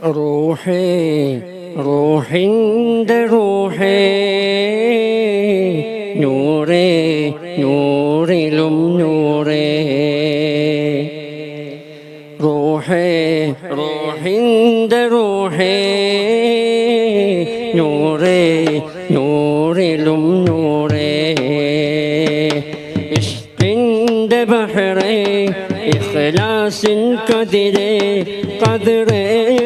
റൂഹേ റൂഹിന്റെ റൂഹേ നൂറേ നൂറിലും നൂറേ റൂഹേ റൂഹിന്റെ റൂഹേ നൂറേ നൂറിലും നൂറേ ഇഷ്കിന്റെ ബഹറേ ഇഖ്ലാസിൻ കതിരേ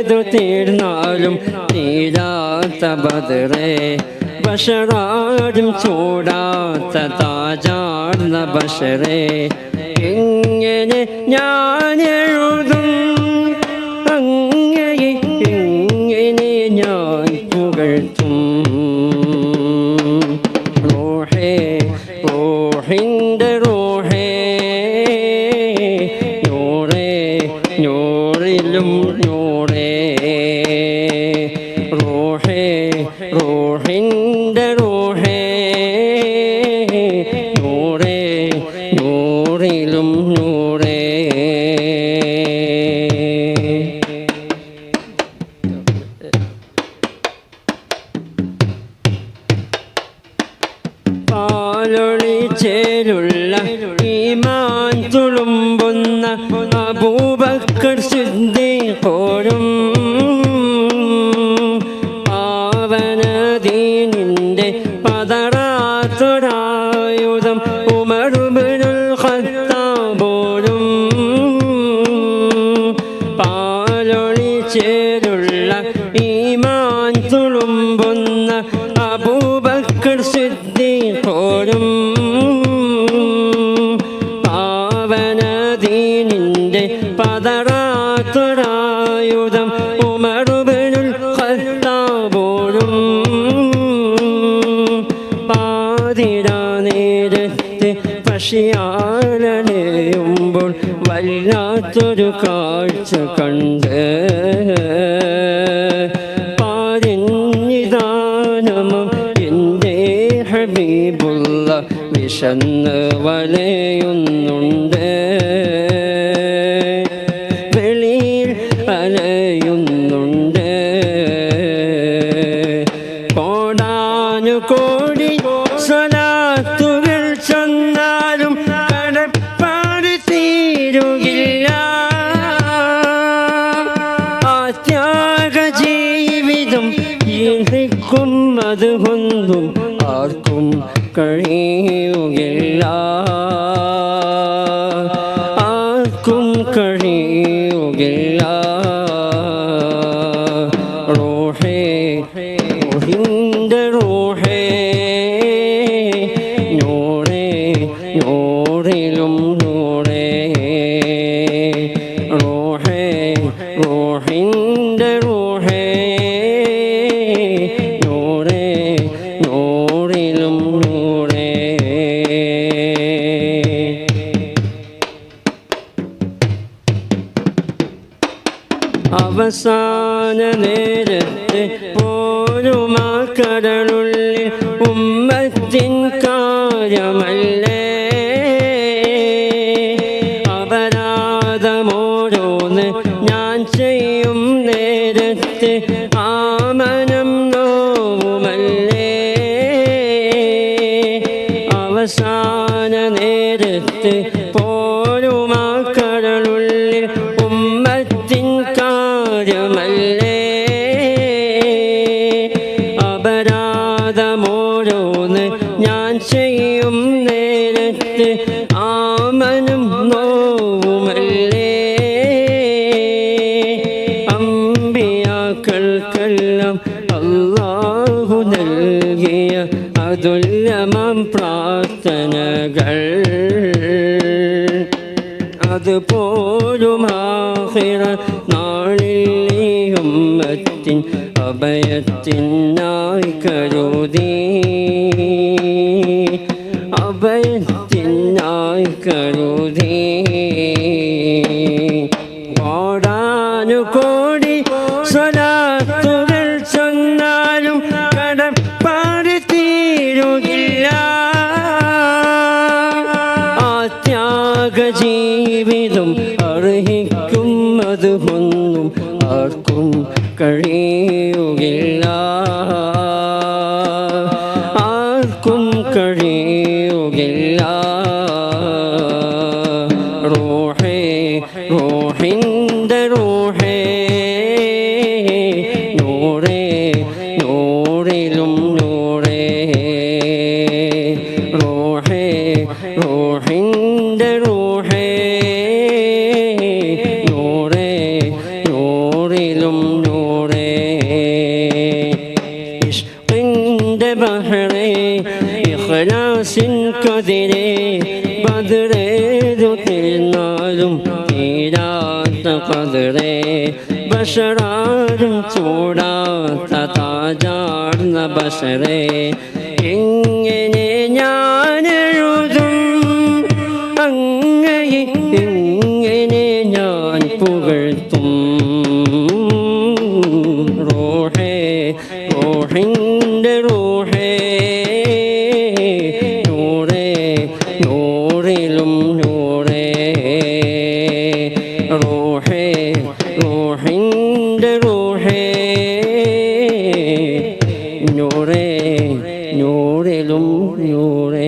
കതിറേതു തീർന്നാലും തീരാത്ത ബദറേ. ബഷറാരും ചൂടാത്ത താജാർന്ന ബഷറേ. ഇങ്ങനെ ഞാൻ എഴുതും പാലൊളി ചേരുള്ള ഈമാൻ തുളുമ്പുന്ന അബൂബക്കർ സിദ്ദീഖോരും പാവനദീനിന്റെ പതറാത്തൊരായുധം ഉമറുബിനുൽ ഖത്താബോരും പാലൊളി ചേരുള്ള ഈമാൻ പശിയാലയുമ്പോൾ വല്ലാത്തൊരു കാഴ്ച കണ്ട്. പാരിഞ്ഞിദാനമം എന്റെ ഹബീബുള്ള വിശന്ന് വലയുന്നുണ്ട്. വെളിയിൽ അലയുന്നുണ്ട്. ത്യാഗ ജീവിതം ഇരിക്കും അതുകൊണ്ടും ആർക്കും കഴിയുകില്ല ആർക്കും കഴിയുകില്ല റോഹേ റോഹിന്റെ റോഹേ നൂറേ നൂറിലും നൂറേ അവസാന നേരത്തെ പോലും കടലുള്ളിൽ ഉമ്മത്തിൻ കാര്യമല്ലേ? അപരാധമോരോന്ന് ഞാൻ ചെയ്യും നേരത്തെ ആമനം നോവുമല്ലേ? അവസാന നേരത്ത് കാര്യമല്ലേ അപരാധമോരോന്ന് ഞാൻ ചെയ്യും നേരത്ത് ആമനും നോവുമല്ലേ? അമ്പിയാക്കൾക്കെല്ലാം അള്ളാഹു നൽകിയ അതുല്യമാം പ്രാർത്ഥനകൾ. അതുപോലും ആഹിറ നാളിൽ ഉമ്മത്തിൻ അഭയത്തിനായി കരുതി. ആർക്കും കഴിയുകില്ല ആർക്കും കഴിയുകില്ല റൂഹേ റൂഹിന്റെ റൂഹേ നൂറേ നൂറിലും നൂറേ റൂഹേ റൂഹിന്റെ റൂഹേ ഇഖ്ലാസിൻ കതിരേ ബദറേതു തിരുന്നാലും തീരാത്ത കതിരെ ബഷറാരും ചൂടാത്ത താജാർന്ന ബഷറേ. എങ്ങനെ ഞാൻ എഴുതും അങ്ങയെ എങ്ങനെ ഞാൻ പുകഴ്ത്തും. റോഹേ റോഹിന്റെ റോഹിന്റെ റോഹേ നൂറേ നൂറിലും നൂറേ